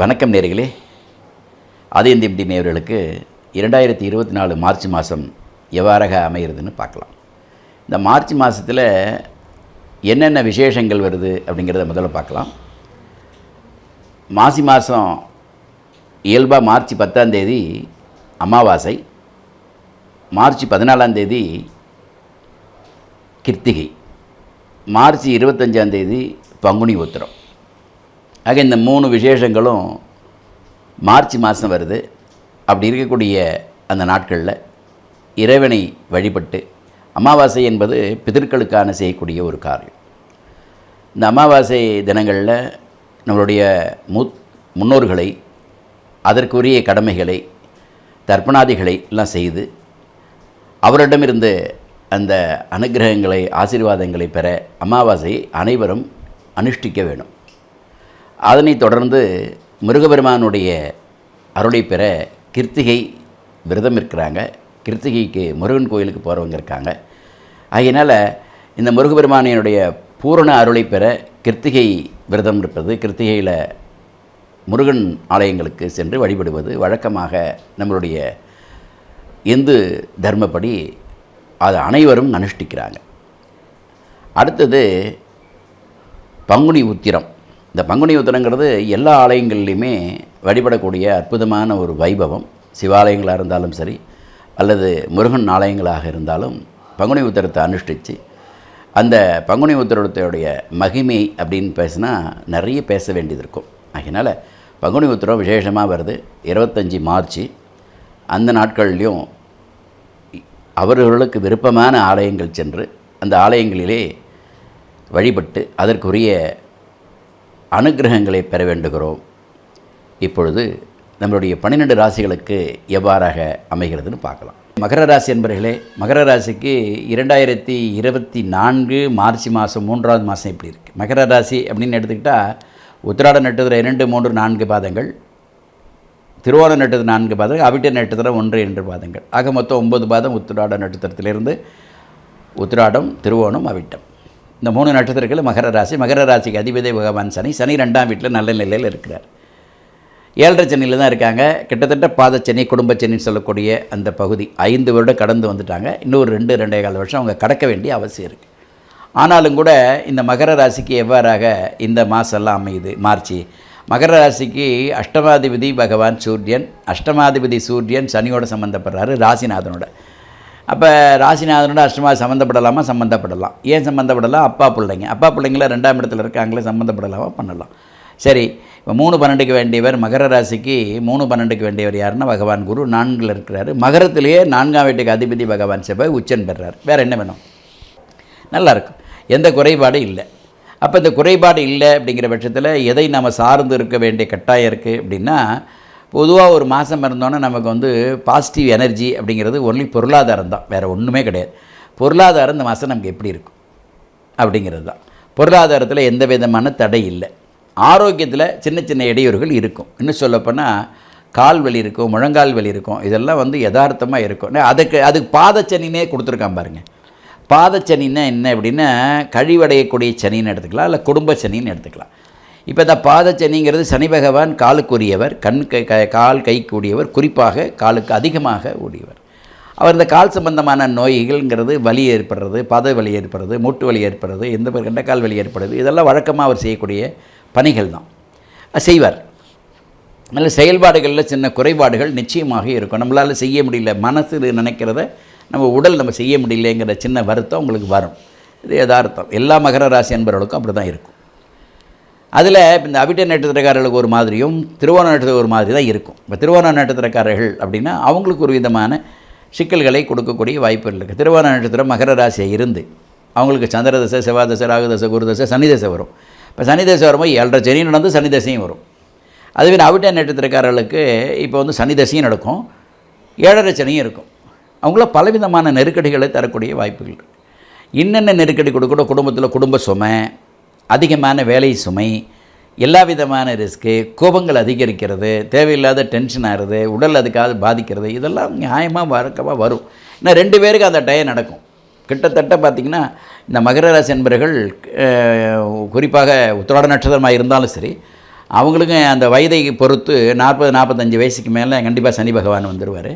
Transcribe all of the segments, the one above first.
வணக்கம் நேர்களே. ஆதியந்தி எப்படி நேர்களுக்கு இரண்டாயிரத்தி இருபத்தி நாலு மார்ச் மாதம் எவ்வாறாக அமைகிறதுன்னு பார்க்கலாம். இந்த மார்ச் மாதத்தில் என்னென்ன விசேஷங்கள் வருது அப்படிங்கிறத முதல்ல பார்க்கலாம். மாசி மாதம் இயல்பாக மார்ச் பத்தாம் தேதி அமாவாசை மார்ச் பதினாலாம் தேதி கிருத்திகை மார்ச் இருபத்தஞ்சாம் தேதி பங்குனி உத்திரம். ஆக இந்த மூணு விசேஷங்களும் மார்ச் மாதம் வருது. அப்படி இருக்கக்கூடிய அந்த நாட்களில் இறைவனை வழிபட்டு அமாவாசை என்பது பிதர்களுக்கான செய்யக்கூடிய ஒரு காரியம். இந்த அமாவாசை தினங்களில் நம்மளுடைய முத் முன்னோர்களை அதற்குரிய கடமைகளை தர்ப்பணாதிகளை எல்லாம் செய்து அவரிடமிருந்து அந்த அனுகிரகங்களை ஆசீர்வாதங்களை பெற அமாவாசையை அனைவரும் அனுஷ்டிக்க வேணும். அதனைத் தொடர்ந்து முருகபெருமானுடைய அருளை பெற கிருத்திகை விரதம் இருக்கிறாங்க. கிருத்திகைக்கு முருகன் கோயிலுக்கு போகிறவங்க இருக்காங்க. ஆகையினால் இந்த முருகபெருமானினுடைய பூரண அருளை பெற கிருத்திகை விரதம் இருப்பது கிருத்திகையில் முருகன் ஆலயங்களுக்கு சென்று வழிபடுவது வழக்கமாக நம்மளுடைய இந்து தர்மப்படி அது அனைவரும் அனுஷ்டிக்கிறாங்க. அடுத்தது பங்குனி உத்திரம். இந்த பங்குனி உத்திரங்கிறது எல்லா ஆலயங்கள்லையுமே வழிபடக்கூடிய அற்புதமான ஒரு வைபவம். சிவாலயங்களாக இருந்தாலும் சரி அல்லது முருகன் ஆலயங்களாக இருந்தாலும் பங்குனி உத்திரத்தை அனுஷ்டித்து அந்த பங்குனி உத்திரத்தோடைய மகிமை அப்படின்னு பேசினா நிறைய பேச வேண்டியது இருக்கும். அதனால் பங்குனி உத்திரம் விசேஷமாக வருது. இருபத்தஞ்சி மார்ச் அந்த நாட்கள்லையும் அவர்களுக்கு விருப்பமான ஆலயங்கள் சென்று அந்த ஆலயங்களிலே வழிபட்டு அதற்குரிய அனுகிரகங்களை பெற வேண்டுகிறோம். இப்பொழுது நம்மளுடைய பன்னிரெண்டு ராசிகளுக்கு எவ்வாறாக அமைகிறதுன்னு பார்க்கலாம். மகர ராசி என்பர்களே மகர ராசிக்கு இரண்டாயிரத்தி இருபத்தி நான்கு மார்ச் மாதம் மூன்றாவது மாதம் இப்படி இருக்குது மகர ராசி அப்படின்னு எடுத்துக்கிட்டால் உத்திராட நட்சத்திரம் இரண்டு மூன்று நான்கு பாதங்கள். திருவோண நட்சத்திரம் நான்கு பாதங்கள் அவிட்ட நட்சத்திரம் ஒன்று என்று பாதங்கள். ஆக மொத்தம் ஒன்பது பாதம் உத்திராட நட்சத்திரத்திலிருந்து உத்திராடம் திருவோணம் அவிட்டம். இந்த மூணு நட்சத்திரங்களும் மகர ராசி மகர ராசிக்கு அதிபதி பகவான் சனி. சனி ரெண்டாம் வீட்டில் நல்ல நிலையில் இருக்கிறார். ஏழரை சென்னையில் தான் இருக்காங்க. கிட்டத்தட்ட பாதச்சனி குடும்பச்சனின்னு சொல்லக்கூடிய அந்த பகுதி ஐந்து வருடம் கடந்து வந்துட்டாங்க. இன்னொரு ரெண்டு ரெண்டே கால வருஷம் அவங்க கடக்க வேண்டிய அவசியம் இருக்குது ஆனாலும் கூட இந்த மகர ராசிக்கு எவ்வாறாக இந்த மாதம்லாம் அமையுது? மார்ச் மகர ராசிக்கு அஷ்டமாதிபதி பகவான் சூரியன் அஷ்டமாதிபதி சூரியன் சனியோட சம்மந்தப்படுறாரு ராசிநாதனோட. அப்போ ராசிநாதனோட அஷ்டமா சம்மந்தப்படலாமா சம்மந்தப்படலாம் ஏன் சம்மந்தப்படலாம் அப்பா பிள்ளைங்க. அப்பா பிள்ளைங்கள ரெண்டாம் இடத்துல இருக்காங்களே சம்மந்தப்படலாமா பண்ணலாம். சரி இப்போ மூணு பன்னெண்டுக்கு வேண்டியவர் மகர ராசிக்கு மூணு பன்னெண்டுக்கு வேண்டியவர் யாருன்னா? பகவான் குரு. நான்கில் இருக்கிறாரு. மகரத்திலேயே நான்காம் வீட்டுக்கு அதிபதி பகவான் செவ்வாய் உச்சன் பெறார். வேறு என்ன வேணும்? நல்லாயிருக்கும் எந்த குறைபாடும் இல்லை. அப்போ இந்த குறைபாடு இல்லை அப்படிங்கிற பட்சத்தில் எதை நம்ம சார்ந்து இருக்க வேண்டிய கட்டாயம் இருக்குது அப்படின்னா பொதுவாக ஒரு மாதம் இருந்தோன்னே நமக்கு வந்து பாசிட்டிவ் எனர்ஜி அப்படிங்கிறது ஒன்லி பொருளாதாரம் தான். வேறு ஒன்றுமே கிடையாது. பொருளாதாரம் இந்த மாதம் நமக்கு எப்படி இருக்கும்? அப்படிங்கிறது தான். பொருளாதாரத்தில் எந்த விதமான தடை இல்லை. ஆரோக்கியத்தில் சின்ன சின்ன இடையூறுகள் இருக்கும். இன்னும் சொல்லப்போனால் கால் வலி இருக்கும் முழங்கால் வலி இருக்கும். இதெல்லாம் வந்து யதார்த்தமாக இருக்கும். அதுக்கு அதுக்கு பாதச்சனினே கொடுத்துருக்கான் பாருங்கள் பாதச்சனின்னா என்ன அப்படின்னா கழிவடையக்கூடிய சனின்னு எடுத்துக்கலாம் இல்லை குடும்ப சனின்னு எடுத்துக்கலாம். இப்போ இந்த பாதச்சனிங்கிறது சனி பகவான் காலுக்குரியவர் கண் கை க கால் கைக்குரியவர் குறிப்பாக காலுக்கு அதிகமாக உரியவர். அவர் இந்த கால் சம்பந்தமான நோய்கள்ங்கிறது வலி ஏற்படுறது பாத வலி ஏற்படுறது மூட்டு வலி ஏற்படுறது எந்த பேர் கண்டக்கால் வலி ஏற்படுது இதெல்லாம் வழக்கமாக அவர் செய்யக்கூடிய பணிகள் தான் செய்வார். நல்ல செயல்பாடுகளில் சின்ன குறைபாடுகள் நிச்சயமாக இருக்கும். நம்மளால் செய்ய முடியல மனசு நினைக்கிறத நம்ம உடல் நம்ம செய்ய முடியலங்கிற சின்ன வருத்தம் உங்களுக்கு வரும். இது யதார்த்தம். எல்லா மகர ராசி என்பவர்களுக்கும் அப்படி தான் இருக்கும். அதில் இந்த அவிட்ட நட்சத்திரக்காரர்களுக்கு ஒரு மாதிரியும் திருவோண நட்சத்திரம் ஒரு மாதிரி தான் இருக்கும். இப்போ திருவோண நட்சத்திரக்காரர்கள் அப்படின்னா அவங்களுக்கு ஒரு விதமான சிக்கல்களை கொடுக்கக்கூடிய வாய்ப்புகள் இருக்குது திருவோண நட்சத்திரம் மகர ராசியாக இருந்து அவங்களுக்கு சந்திர தசை செவ்வாய் தசை ராகு தசை குரு தசை சனி தசை வரும். இப்போ சனி தசை வரும்போது ஏழரை சனி நடந்து சனி தசையும் வரும். அதுவே அவிட்ட நட்சத்திரக்காரர்களுக்கு இப்போ வந்து சனி தசையும் நடக்கும் ஏழரை சனியும் இருக்கும். அவங்கள பலவிதமான நெருக்கடிகளை தரக்கூடிய வாய்ப்புகள் இருக்குது என்னென்ன நெருக்கடி கொடுக்கணும்? குடும்பத்தில் குடும்ப சுமை அதிகமான வேலை சுமை எல்லா விதமான ரிஸ்க்கு கோபங்கள் அதிகரிக்கிறது தேவையில்லாத டென்ஷன் ஆகிறது உடல் அதுக்காக பாதிக்கிறது இதெல்லாம் நியாயமாக வழக்கமாக வரும். ஏன்னா ரெண்டு பேருக்கு அந்த டயம் நடக்கும். கிட்டத்தட்ட பார்த்திங்கன்னா இந்த மகர ராசி என்பர்கள் குறிப்பாக உத்திராட நட்சத்திரமாக இருந்தாலும் சரி அவங்களுக்கும் அந்த வயதை பொறுத்து நாற்பது நாற்பத்தஞ்சு வயசுக்கு மேலே கண்டிப்பாக சனி பகவான் வந்துடுவார்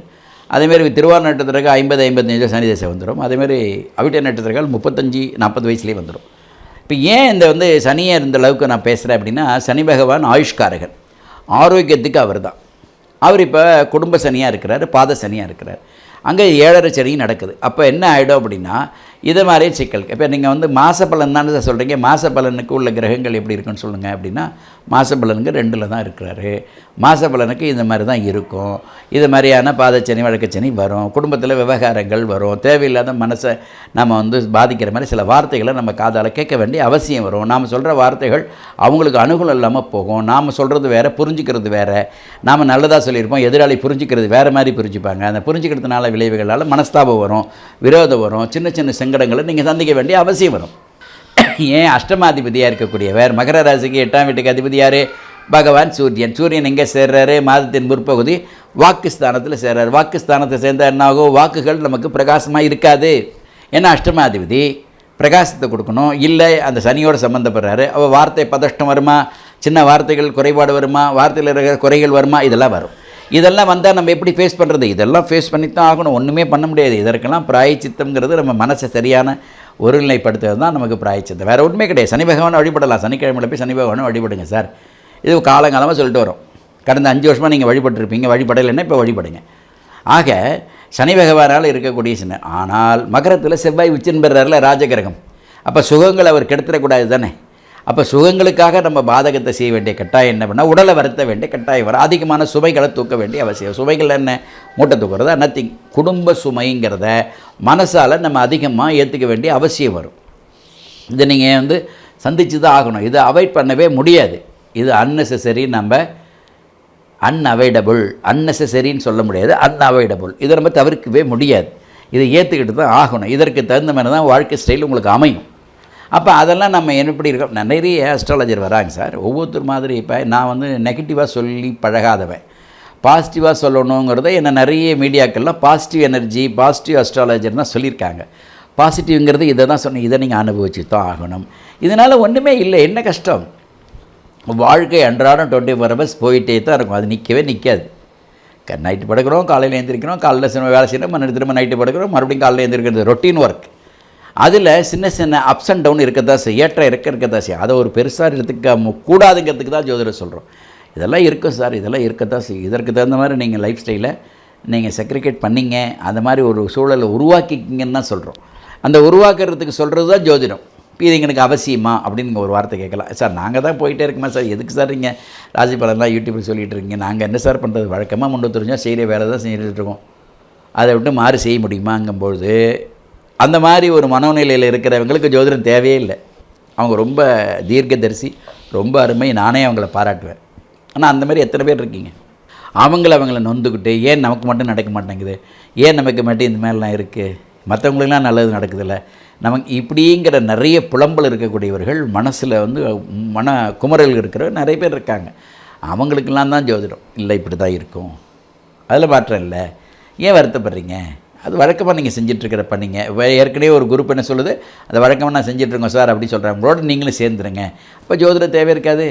அதேமாரி திருவாரூர் நட்சத்திரக்கு ஐம்பது ஐம்பத்தஞ்சு சனி தசை வந்துடும் அதேமாரி அவிட்ட நட்சத்திரங்கள் முப்பத்தஞ்சு நாற்பது வயசுலேயே வந்துடும் இப்போ ஏன் இந்த வந்து சனியை இருந்த அளவுக்கு நான் பேசுகிறேன் அப்படின்னா சனி பகவான் ஆயுஷ்காரகன் ஆரோக்கியத்துக்கு அவர் தான் அவர் இப்போ குடும்ப சனியாக இருக்கிறார் பாத சனியாக இருக்கிறார். அங்கே ஏழரை சனியும் நடக்குது. அப்போ என்ன ஆகிடும் அப்படின்னா இது மாதிரியே சிக்கல். இப்போ நீங்கள் வந்து மாச பலன் தானே சொல்கிறீங்க மாசப்பலனுக்கு உள்ள கிரகங்கள் எப்படி இருக்குன்னு சொல்லுங்கள் அப்படின்னா மாசப்பலனுக்கு ரெண்டில் தான் இருக்கிறாரு. மாசப்பலனுக்கு இந்த மாதிரி தான் இருக்கும். இது மாதிரியான பாதச்சனி வழக்கச்சனி வரும். குடும்பத்தில் விவகாரங்கள் வரும். தேவையில்லாத மனசை நம்ம வந்து பாதிக்கிற மாதிரி சில வார்த்தைகளை நம்ம காதால் கேட்க வேண்டிய அவசியம் வரும். நாம் சொல்கிற வார்த்தைகள் அவங்களுக்கு அனுகூலம் இல்லாமல் போகும். நாம் சொல்கிறது வேறு புரிஞ்சுக்கிறது வேறு. நாம் நல்லதாக சொல்லியிருப்போம். எதிராளி புரிஞ்சுக்கிறது வேறு மாதிரி புரிஞ்சுப்பாங்க. அந்த புரிஞ்சுக்கிறதுனால விளைவுகளால் மனஸ்தாபம் வரும் விரோதம் வரும். சின்ன சின்ன சங்கடங்களை நீங்கள் சந்திக்க வேண்டிய அவசியம் வரும். ஏன் அஷ்டமாதிபதியாக இருக்கக்கூடியவர்? மகர ராசிக்கு எட்டாம் வீட்டுக்கு அதிபதியார். பகவான் சூரியன். சூரியன் எங்கே சேர்றாரு? மாதத்தின் முற்பகுதி வாக்குஸ்தானத்தில் சேர்றாரு. வாக்குஸ்தானத்தை சேர்ந்தால் என்னாகும்? வாக்குகள் நமக்கு பிரகாசமாக இருக்காது. ஏன்னா அஷ்டமாதிபதி பிரகாசத்தை கொடுக்கணும். இல்லை அந்த சனியோடு சம்மந்தப்படுறாரு அவள் வார்த்தை பதஷ்டம் வருமா? சின்ன வார்த்தைகள் குறைபாடு வருமா? வார்த்தையில் இருக்கிற குறைகள் வருமா? இதெல்லாம் வரும். இதெல்லாம் வந்தால் நம்ம எப்படி ஃபேஸ் பண்ணுறது இதெல்லாம் ஃபேஸ் பண்ணி தான் ஆகணும். ஒன்றுமே பண்ண முடியாது. இதற்கெல்லாம் பிராயச்சித்தம்ங்கிறது நம்ம மனசை சரியான ஒருநிலைப்படுத்துறது தான் நமக்கு பிராயச்சித்தம். வேறு ஒன்றுமே கிடையாது. சனி பகவானை வழிபடலாம். சனிக்கிழமையில் போய் சனி பகவானை வழிபடுங்க சார். இது காலங்காலமாக சொல்லிட்டு வரோம். கடந்த அஞ்சு வருஷமாக நீங்கள் வழிபட்டுருப்பீங்க. வழிபடலைன்னா இப்போ வழிபடுங்க. ஆக சனி பகவானால் இருக்கக்கூடிய சின்ன ஆனால் மகரத்தில் செவ்வாய் உச்சன் பெறாரில் ராஜகிரகம். அப்போ சுகங்கள் அவர் கெடுத்துடக்கூடாது தானே அப்போ சுகங்களுக்காக நம்ம பாதகத்தை செய்ய வேண்டிய கட்டாயம் என்ன பண்ணால் உடலை வருத்த வேண்டிய கட்டாயம் வரும். அதிகமான சுமைகளை தூக்க வேண்டிய அவசியம். சுமைகள் என்ன? மூட்டை தூக்குறது? நத்திங் குடும்ப சுமைங்கிறத மனசால் நம்ம அதிகமாக ஏற்றுக்க வேண்டிய அவசியம் வரும். இதை நீங்கள் வந்து சந்தித்து தான் ஆகணும். இதை அவாய்ட் பண்ணவே முடியாது. இது அன்னெசரி நம்ம அன்அவைடபுள் அன்னெசரின்னு சொல்ல முடியாது. அன்அவைடபுள் இதை நம்ம தவிர்க்கவே முடியாது. இதை ஏற்றுக்கிட்டு தான் ஆகணும். இதற்கு தகுந்த மாதிரி தான் வாழ்க்கை ஸ்டைல் உங்களுக்கு அமையும். அப்போ அதெல்லாம் நம்ம எப்படி இருக்கோம்? நிறைய அஸ்ட்ராலஜர் வராங்க சார். ஒவ்வொருத்தர் மாதிரி இப்போ நான் வந்து நெகட்டிவாக சொல்லி பழகாதவன். பாசிட்டிவாக சொல்லணுங்கிறத என்ன நிறைய மீடியாக்கள்லாம் பாசிட்டிவ் எனர்ஜி பாசிட்டிவ் அஸ்ட்ராலஜர் தான் சொல்லியிருக்காங்க. பாசிட்டிவ்ங்கிறது இதை தான் சொன்னேன் இதை நீங்கள் அனுபவிச்சு தான் ஆகணும். இதனால் ஒன்றுமே இல்லை. என்ன கஷ்டம்? வாழ்க்கை அன்றாடம் டுவெண்ட்டி ஃபோர் ஹவர்ஸ் போயிட்டே தான் இருக்கும். அது நிற்கவே நிற்காது நைட்டு படுக்கிறோம் காலையில் எழுந்திரிக்கிறோம் காலையில் சினிமா வேலை செய்யணும் மறுபடியும் திரும்ப நைட்டு படுக்கிறோம் மறுபடியும் காலையில் எழுந்திரிக்கிறது ரொட்டீன் ஒர்க் அதில் சின்ன சின்ன அப்ஸ் அண்ட் டவுன் இருக்கதான் செய்யும் ஏற்ற இருக்க தான் செய்யும். அதை ஒரு பெருசாக எடுத்துக்க கூடாதுங்கிறதுக்கு தான் ஜோதிடர் சொல்கிறோம் இதெல்லாம் இருக்கும் சார் இதெல்லாம் இருக்கத்தான் செய்யும். இதற்கு தகுந்த மாதிரி நீங்கள் லைஃப் ஸ்டைலை நீங்கள் செக்ரிகேட் பண்ணிங்க அந்த மாதிரி ஒரு சூழலை உருவாக்கிக்கிங்கன்னு தான் சொல்கிறோம் அந்த உருவாக்குறதுக்கு சொல்கிறது தான் ஜோதிடம். இது எங்களுக்கு அவசியமா? அப்படின்னு நீங்கள் ஒரு வார்த்தை கேட்கலாம். சார் நாங்கள் தான் போயிட்டே இருக்குமா சார்? எதுக்கு சார் நீங்கள் ராசி பலன்லாம் யூடியூப்பில் சொல்லிகிட்டு இருக்கீங்க? நாங்கள் என்ன சார் பண்ணுறது வழக்கமாக முன்னூறு தெரிஞ்சால் செய்கிற வேலை தான் செஞ்சுட்டு இருக்கோம். அதை விட்டு மாறி செய்ய முடியுமாங்கும்பொழுது அந்த மாதிரி ஒரு மனோநிலையில் இருக்கிறவங்களுக்கு ஜோதிடம் தேவையே இல்லை. அவங்க ரொம்ப தீர்க்கதரிசி ரொம்ப அருமை. நானே அவங்கள பாராட்டுவேன். ஆனால் அந்த மாதிரி எத்தனை பேர் இருக்கீங்க? அவங்கள அவங்கள நொந்துக்கிட்டு ஏன் நமக்கு மட்டும் நடக்க மாட்டேங்குது? ஏன் நமக்கு மட்டும் இந்த மாதிரிலாம் இருக்குது மற்றவங்களுக்கெல்லாம் நல்லது நடக்குதில்ல? நமக்கு இப்படிங்கிற நிறைய புலம்பல் இருக்கக்கூடியவர்கள் மனசில் வந்து மன குமரல் இருக்கிற நிறைய பேர் இருக்காங்க. அவங்களுக்கெல்லாம் தான் ஜோதிடம். இல்லை இப்படி தான் இருக்கும். அதில் மாற்றம் இல்லை. ஏன் வருத்தப்படுறீங்க? அது வழக்கமாக நீங்கள் செஞ்சிட்ருக்கிற பண்ணிங்க ஏற்கனவே ஒரு குரூப் என்ன சொல்லுது? அதை வழக்கமாக நான் செஞ்சிட்ருக்கோம் சார் அப்படி சொல்கிறேன் உங்களோட நீங்களும் சேர்ந்துருங்க. அப்போ ஜோதிடம் தேவை இருக்காது.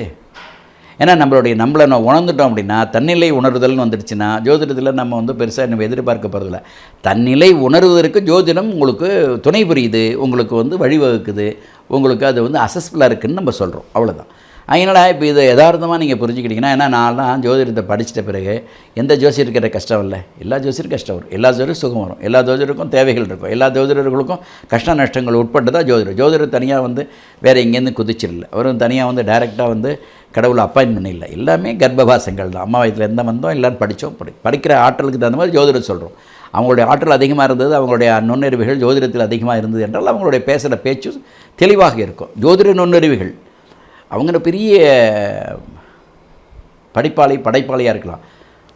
ஏன்னா நம்மளுடைய நம்மளை நம்ம உணர்ந்துட்டோம் அப்படின்னா தன்னிலை உணர்தல்னு வந்துடுச்சுன்னா ஜோதிடத்தில் நம்ம வந்து பெருசாக நம்ம எதிர்பார்க்க போகிறதில்ல தன்னிலை உணர்வதற்கு ஜோதிடம் உங்களுக்கு துணை புரியுது. உங்களுக்கு வந்து வழிவகுக்குது. உங்களுக்கு அது வந்து அசஸ்ஃபுல்லாக இருக்குதுன்னு நம்ம சொல்கிறோம் அவ்வளோதான் அதனால் இப்போ இதை யதார்த்தமாக நீங்கள் புரிஞ்சுக்கிட்டிங்கன்னா ஏன்னா நான்லாம் ஜோதிடத்தை படிச்சிட்ட பிறகு எந்த ஜோசியருக்கிற கஷ்டம் இல்லை? எல்லா ஜோசியருக்கும் கஷ்டம் வரும். எல்லா ஜோதிடரும் சுகம் வரும். எல்லா ஜோதிடருக்கும் தேவைகள் இருக்கும். எல்லா ஜோதிடர்களுக்கும் கஷ்ட நஷ்டங்கள் உட்பட்டு தான் ஜோதிடர் ஜோதிடர் தனியாக வந்து வேறு எங்கேருந்து குதிச்சிடல. அவரும் தனியாக வந்து டைரெக்டாக வந்து கடவுளை அப்பாயின் பண்ணல எல்லாமே கர்ப்பபாசங்கள் தான். அம்மா வயதில் எந்த வந்தோம் எல்லோரும் படித்தோம். படி படிக்கிற ஆற்றலுக்கு தகுந்த மாதிரி ஜோதிடர் சொல்கிறோம் அவங்களுடைய ஆற்றல் அதிகமாக இருந்தது அவங்களுடைய நுண்ணறிவுகள் ஜோதிடத்தில் அதிகமாக இருந்தது என்றால் அவங்களுடைய பேசுகிற பேச்சு தெளிவாக இருக்கும். ஜோதிட நுண்ணறிவுகள். அவங்க பெரிய படைப்பாளி படைப்பாளியாக இருக்கலாம்.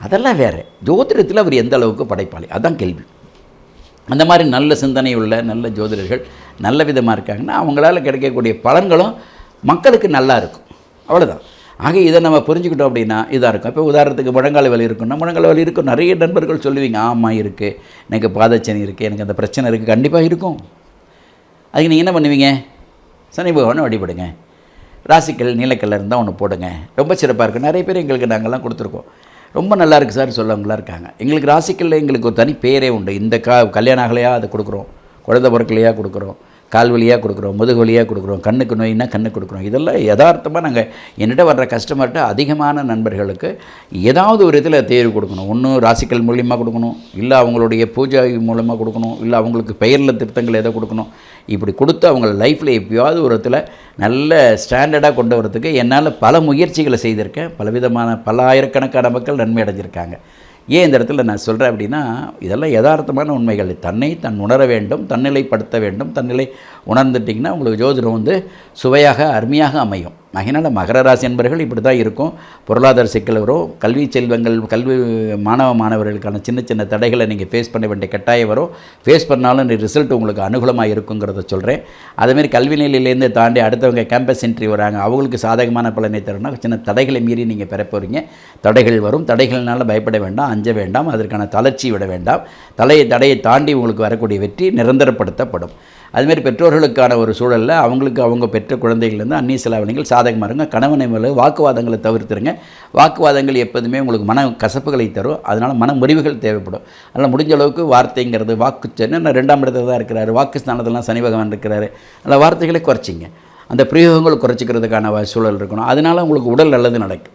அதெல்லாம் வேறு. ஜோதிடத்தில் அவர் எந்த அளவுக்கு படைப்பாளி? அதுதான் கேள்வி. அந்த மாதிரி நல்ல சிந்தனை உள்ள நல்ல ஜோதிடர்கள் நல்ல விதமாக இருக்காங்கன்னா அவங்களால கிடைக்கக்கூடிய பலன்களும் மக்களுக்கு நல்லா இருக்கும். அவ்வளோதான் ஆக இதை நம்ம புரிஞ்சுக்கிட்டோம் அப்படின்னா இதாக இருக்கும். இப்போ உதாரணத்துக்கு முழங்கால வலி இருக்குன்னா முழங்கால வலி இருக்கும். நிறைய நண்பர்கள் சொல்லுவீங்க ஆமாம் இருக்குது எனக்கு பாதச்சனி இருக்குது எனக்கு அந்த பிரச்சனை இருக்குது கண்டிப்பாக இருக்கும். அதுக்கு நீங்கள் என்ன பண்ணுவீங்க? சனி பகவானை வழிபடுங்க. ராசிக்கல் நீலக்கல்ல இருந்தால் ஒன்று போடுங்க. ரொம்ப சிறப்பாக இருக்கும் நிறைய பேர் எங்களுக்கு நாங்கள்லாம் கொடுத்துருக்கோம். ரொம்ப நல்லா இருக்குது சார் சொல்லவங்களாம் இருக்காங்க. எங்களுக்கு ராசிக்கல்ல எங்களுக்கு ஒரு தனி பேரே உண்டு. இந்த கா கல்யாணம் ஆகலையா அதை கொடுக்குறோம். குழந்த பிறக்கலையா கொடுக்குறோம். கால் வலியாக கொடுக்குறோம் முதுகு வலியாக கொடுக்குறோம் கண்ணுக்கு நோயினா கண்ணு கொடுக்குறோம். இதெல்லாம் யதார்த்தமாக நாங்கள் என்னிட்ட வர்ற கஸ்டமர்கிட்ட அதிகமான நண்பர்களுக்கு ஏதாவது ஒரு இதில் தேர்வு கொடுக்கணும். ஒன்று ராசிக்கல் மூலியமாக கொடுக்கணும். இல்லை அவங்களுடைய பூஜை மூலமாக கொடுக்கணும். இல்லை அவங்களுக்கு பெயரில் திருத்தங்கள் எதை கொடுக்கணும். இப்படி கொடுத்து அவங்க லைஃப்பில் எப்பயாவது ஒரு இடத்துல நல்ல ஸ்டாண்டர்டாக கொண்டு வரதுக்கு என்னால் பல முயற்சிகளை செய்திருக்கேன். பலவிதமான பல ஆயிரக்கணக்கான மக்கள் நன்மை அடைஞ்சிருக்காங்க. ஏன் இந்த இடத்துல நான் சொல்கிறேன் அப்படின்னா இதெல்லாம் யதார்த்தமான உண்மைகள். தன்னை தன் உணர வேண்டும் தன்னிலைப்படுத்த வேண்டும் தன்னிலை உணர்ந்துட்டிங்கன்னா உங்களுக்கு ஜோதிடம் வந்து சுவையாக அருமையாக அமையும். அதனால் மகர ராசி என்பவர்கள் இப்படி தான் இருக்கும். பொருளாதார சிக்கல் வரும் கல்வி செல்வங்கள் கல்வி மாணவ மாணவர்களுக்கான சின்ன சின்ன தடைகளை நீங்கள் ஃபேஸ் பண்ண வேண்டிய கட்டாயம் வரும். ஃபேஸ் பண்ணாலும் ரிசல்ட் உங்களுக்கு அனுகூலமாக இருக்குங்கிறத சொல்கிறேன் அதேமாரி கல்வி நிலையிலேருந்து தாண்டி அடுத்தவங்க கேம்பஸ் என்ட்ரி வராங்க அவங்களுக்கு சாதகமான பலனை தரணும்னா சின்ன தடைகளை மீறி நீங்கள் பெற போகிறீங்க தடைகள் வரும். தடைகள்னால பயப்பட வேண்டாம் அஞ்ச வேண்டாம் அதற்கான தளர்ச்சி விட வேண்டாம். தலையை தடையை தாண்டி உங்களுக்கு வரக்கூடிய வெற்றி நிரந்தரப்படுத்தப்படும். அதுமாரி பெற்றோர்களுக்கான ஒரு சூழலில் அவங்களுக்கு அவங்க பெற்ற குழந்தைகள்லேருந்து அந்நிய செலவணிகள் சாதகமாக இருங்க. கணவனை மேலே வாக்குவாதங்களை தவிர்த்துருங்க. வாக்குவாதங்கள் எப்போதுமே உங்களுக்கு மன கசப்புகளை தரும். அதனால் மன முறிவுகள் தேவைப்படும். அதனால் முடிஞ்ச அளவுக்கு வார்த்தைங்கிறது வாக்கு சென்னை ரெண்டாம் இடத்துல தான் இருக்கிறாரு வாக்கு ஸ்தானத்திலாம் சனி பகவான் இருக்கிறாரு. அதில் வார்த்தைகளை குறைச்சிங்க. அந்த பிரயோகங்கள் குறைச்சிக்கிறதுக்கான சூழல் இருக்கணும். அதனால் உங்களுக்கு உடல் நல்லது நடக்கும்.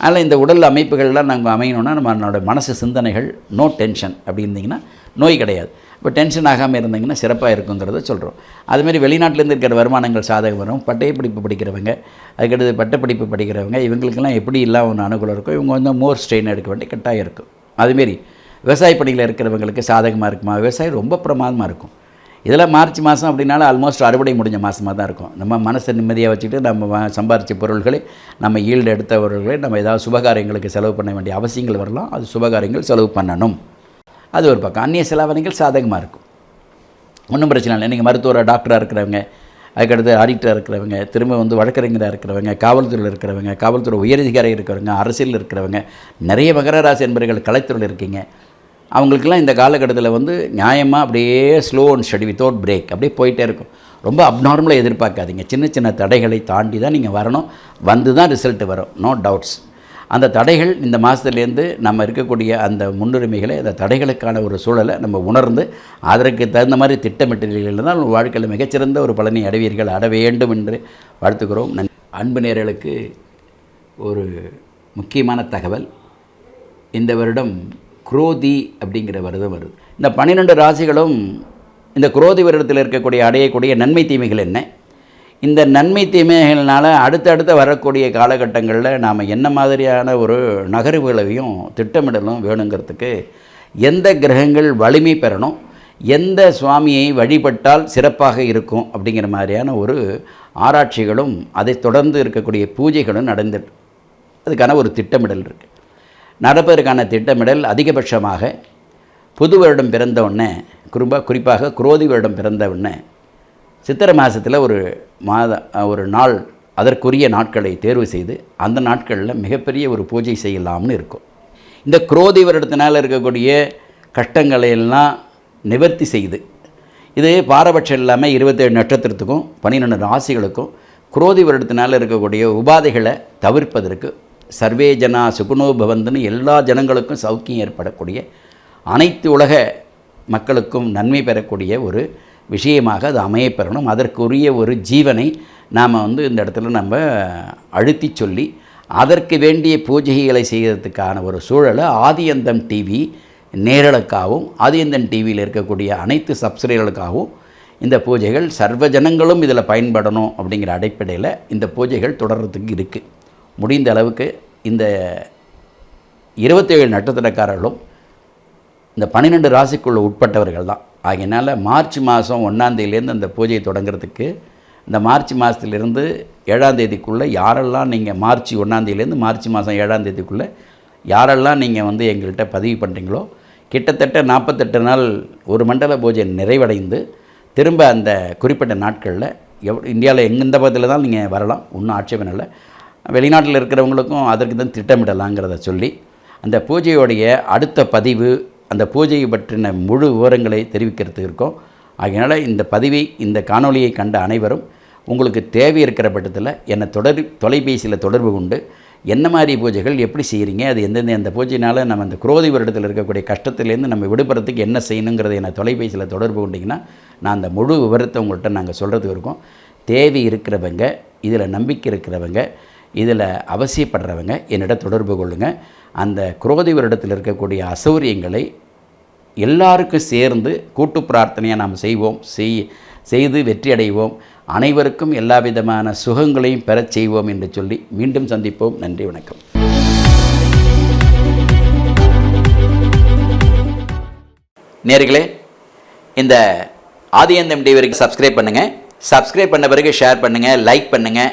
அதனால் இந்த உடல் அமைப்புகள்லாம் நாங்கள் அமையணும்னா நம்மளோட மனசு சிந்தனைகள் நோ டென்ஷன் அப்படி இருந்தீங்கன்னா நோய் கிடையாது. இப்போ டென்ஷன் ஆகாமல் இருந்தீங்கன்னா சிறப்பாக இருக்குங்கிறத சொல்கிறோம் அதுமாரி வெளிநாட்டிலேருந்து இருக்கிற வருமானங்கள் சாதகம் வரும். பட்டய படிப்பு படிக்கிறவங்க அதுக்கடுத்து பட்டப்படிப்பு படிக்கிறவங்க இவங்களுக்கெல்லாம் எப்படி இல்லாம ஒன்று அனுகூலம் இருக்கும் இவங்க வந்து மோர் ஸ்ட்ரெயின் எடுக்க வேண்டிய கட்டாயம் இருக்கும். அதுமாரி விவசாய பணியில் இருக்கிறவங்களுக்கு சாதகமாக இருக்குமா? விவசாயம் ரொம்ப பிரமாதமாக இருக்கும். இதெல்லாம் மார்ச் மாதம் அப்படின்னாலும் ஆல்மோஸ்ட் அறுவடை முடிஞ்ச மாதமாக தான் இருக்கும். நம்ம மனசை நிம்மதியாக வச்சுக்கிட்டு நம்ம சம்பாரித்த பொருள்களை நம்ம ஈல்டு எடுத்த நம்ம ஏதாவது சுபகாரியங்களுக்கு செலவு பண்ண வேண்டிய அவசியங்கள் வரலாம். அது சுபகாரியங்கள் செலவு பண்ணணும். அது ஒரு பக்கம். அந்நிய செலாவணிகள் சாதகமாக இருக்கும். ஒன்றும் பிரச்சனை இல்லை. நீங்கள் மருத்துவராக டாக்டராக இருக்கிறவங்க அதுக்கடுத்து ஆடிட்டராக இருக்கிறவங்க திரும்ப வந்து வழக்கறிஞராக இருக்கிறவங்க காவல்துறையில் இருக்கிறவங்க காவல்துறை உயரதிகாரி இருக்கிறவங்க அரசியலில் இருக்கிறவங்க நிறைய மகர ராசி என்பவர்கள் கலைத்துறையில் இருக்கீங்க. அவங்களுக்கெல்லாம் இந்த காலகட்டத்தில் வந்து நியாயமாக அப்படியே slow and steady without break அப்படியே போயிட்டே இருக்கும். ரொம்ப அப்நார்மலாக எதிர்பார்க்காதீங்க. சின்ன சின்ன தடைகளை தாண்டி தான் நீங்கள் வரணும். வந்து தான் ரிசல்ட் வரும். நோ டவுட்ஸ் அந்த தடைகள் இந்த மாதத்துலேருந்து நம்ம இருக்கக்கூடிய அந்த முன்னுரிமைகளை அந்த தடைகளுக்கான ஒரு சூழலை நம்ம உணர்ந்து அதற்கு தகுந்த மாதிரி திட்டமிட்டீர்கள் தான் வாழ்க்கையில் மிகச்சிறந்த ஒரு பலனை அடைவீர்கள். அட வேண்டும் என்று வாழ்த்துக்கிறோம் நன் அன்பு நேர்களுக்கு ஒரு முக்கியமான தகவல். இந்த வருடம் குரோதி அப்படிங்கிற வருடம் வருது. இந்த பன்னிரெண்டு ராசிகளும் இந்த குரோதி வருடத்தில் இருக்கக்கூடிய அடையக்கூடிய நன்மை தீமைகள் என்ன? இந்த நன்மை தீமைகள்னால் அடுத்தடுத்து வரக்கூடிய காலகட்டங்களில் நாம் என்ன மாதிரியான ஒரு நகர்வுகளையும் திட்டமிடலும் வேணுங்கிறதுக்கு எந்த கிரகங்கள் வலிமை பெறணும் எந்த சுவாமியை வழிபட்டால் சிறப்பாக இருக்கும் அப்படிங்கிற மாதிரியான ஒரு ஆராய்ச்சிகளும் அதை தொடர்ந்து இருக்கக்கூடிய பூஜைகளும் நடந்துட்டு அதுக்கான ஒரு திட்டமிடல் இருக்குது நடப்பதற்கான திட்டமிடல் அதிகபட்சமாக புது வருடம் பிறந்த உடனே குறிப்பாக குறிப்பாக குரோதி வருடம் பிறந்த உடனே சித்திரை மாதத்தில் ஒரு மாத ஒரு நாள் அதற்குரிய நாட்களை தேர்வு செய்து அந்த நாட்களில் மிகப்பெரிய ஒரு பூஜை செய்யலாம்னு இருக்கும். இந்த குரோதி வருடத்தினால் இருக்கக்கூடிய கஷ்டங்களை எல்லாம் நிவர்த்தி செய்து இது பாரபட்சம் இல்லாமல் இருபத்தேழு நட்சத்திரத்துக்கும் பன்னிரெண்டு ராசிகளுக்கும் குரோதி வருடத்தினால் இருக்கக்கூடிய உபாதைகளை தவிர்ப்பதற்கு சர்வே ஜனா சுகுணோ பவந்துன்னு எல்லா ஜனங்களுக்கும் சௌக்கியம் ஏற்படக்கூடிய அனைத்து உலக மக்களுக்கும் நன்மை பெறக்கூடிய ஒரு விஷயமாக அது அமையப்பெறணும். அதற்குரிய ஒரு ஜீவனை நாம் வந்து இந்த இடத்துல நம்ம அழுத்தி சொல்லி அதற்கு வேண்டிய பூஜைகளை செய்கிறதுக்கான ஒரு சூழலை ஆதியந்தம் டிவி நேரலுக்காகவும் ஆதியந்தம் டிவியில் இருக்கக்கூடிய அனைத்து சப்ஸ்கிரைபர்களுக்காகவும் இந்த பூஜைகள் சர்வ ஜனங்களும் இதில் பயன்படணும் அப்படிங்கிற அடிப்படையில் இந்த பூஜைகள் தொடர்கிறதுக்கு இருக்குது முடிந்த அளவுக்கு இந்த இருபத்தேழு நட்சத்திரக்காரர்களும் இந்த பன்னிரெண்டு ராசிக்குள்ள உட்பட்டவர்கள் தான். ஆகையினால மார்ச் மாதம் ஒன்றாந்தேதியிலேருந்து அந்த பூஜையை தொடங்குறதுக்கு இந்த மார்ச் மாதத்துலேருந்து ஏழாந்தேதிக்குள்ளே யாரெல்லாம் நீங்கள் மார்ச் ஒன்றாந்தேதியிலேருந்து மார்ச் மாதம் ஏழாந்தேதிக்குள்ளே யாரெல்லாம் நீங்கள் வந்து எங்கள்கிட்ட பதிவு பண்ணுறீங்களோ கிட்டத்தட்ட நாற்பத்தெட்டு நாள் ஒரு மண்டல பூஜை நிறைவடைந்து திரும்ப அந்த குறிப்பிட்ட நாட்களில் எவ் இந்தியாவில் எங்கெந்த பக்கத்தில் தான் நீங்கள் வரலாம் ஒன்றும் ஆட்சேபம் இல்லை. வெளிநாட்டில் இருக்கிறவங்களுக்கும் அதற்கு தான் திட்டமிடலாங்கிறத சொல்லி அந்த பூஜையோடைய அடுத்த பதிவு அந்த பூஜையை பற்றின முழு விவரங்களை தெரிவிக்கிறதுக்கு இருக்கோம். ஆகையினால் இந்த பதிவை இந்த காணொலியை கண்ட அனைவரும் உங்களுக்கு தேவை இருக்கிற பட்சத்தில் என்னை தொடர் தொலைபேசியில் தொடர்பு கொண்டு என்ன மாதிரி பூஜைகள் எப்படி செய்கிறீங்க அது எந்தெந்த அந்த பூஜையினால் நம்ம அந்த குரோதி வருடத்தில் இருக்கக்கூடிய கஷ்டத்துலேருந்து நம்ம விடுபடுறதுக்கு என்ன செய்யணுங்கிறத என்னை தொலைபேசியில் தொடர்பு கொண்டிங்கன்னா நான் அந்த முழு விவரத்தை உங்கள்கிட்ட நாங்கள் சொல்கிறதுக்கு இருக்கோம். தேவை இருக்கிறவங்க இதில் நம்பிக்கை இருக்கிறவங்க இதில் அவசியப்படுறவங்க என்னிடம் தொடர்பு கொள்ளுங்கள் அந்த குரோதி வருடத்தில் இருக்கக்கூடிய அசௌரியங்களை எல்லாருக்கும் சேர்ந்து கூட்டு பிரார்த்தனையாக நாம் செய்வோம். செய் செய்து வெற்றி அடைவோம் அனைவருக்கும் எல்லா விதமான சுகங்களையும் பெறச் செய்வோம் என்று சொல்லி மீண்டும் சந்திப்போம். நன்றி வணக்கம். நேர்களே இந்த ஆதியந்தம் டிவிக்கு சப்ஸ்கிரைப் பண்ணுங்கள் சப்ஸ்கிரைப் பண்ண பிறகு ஷேர் பண்ணுங்கள் லைக் பண்ணுங்கள்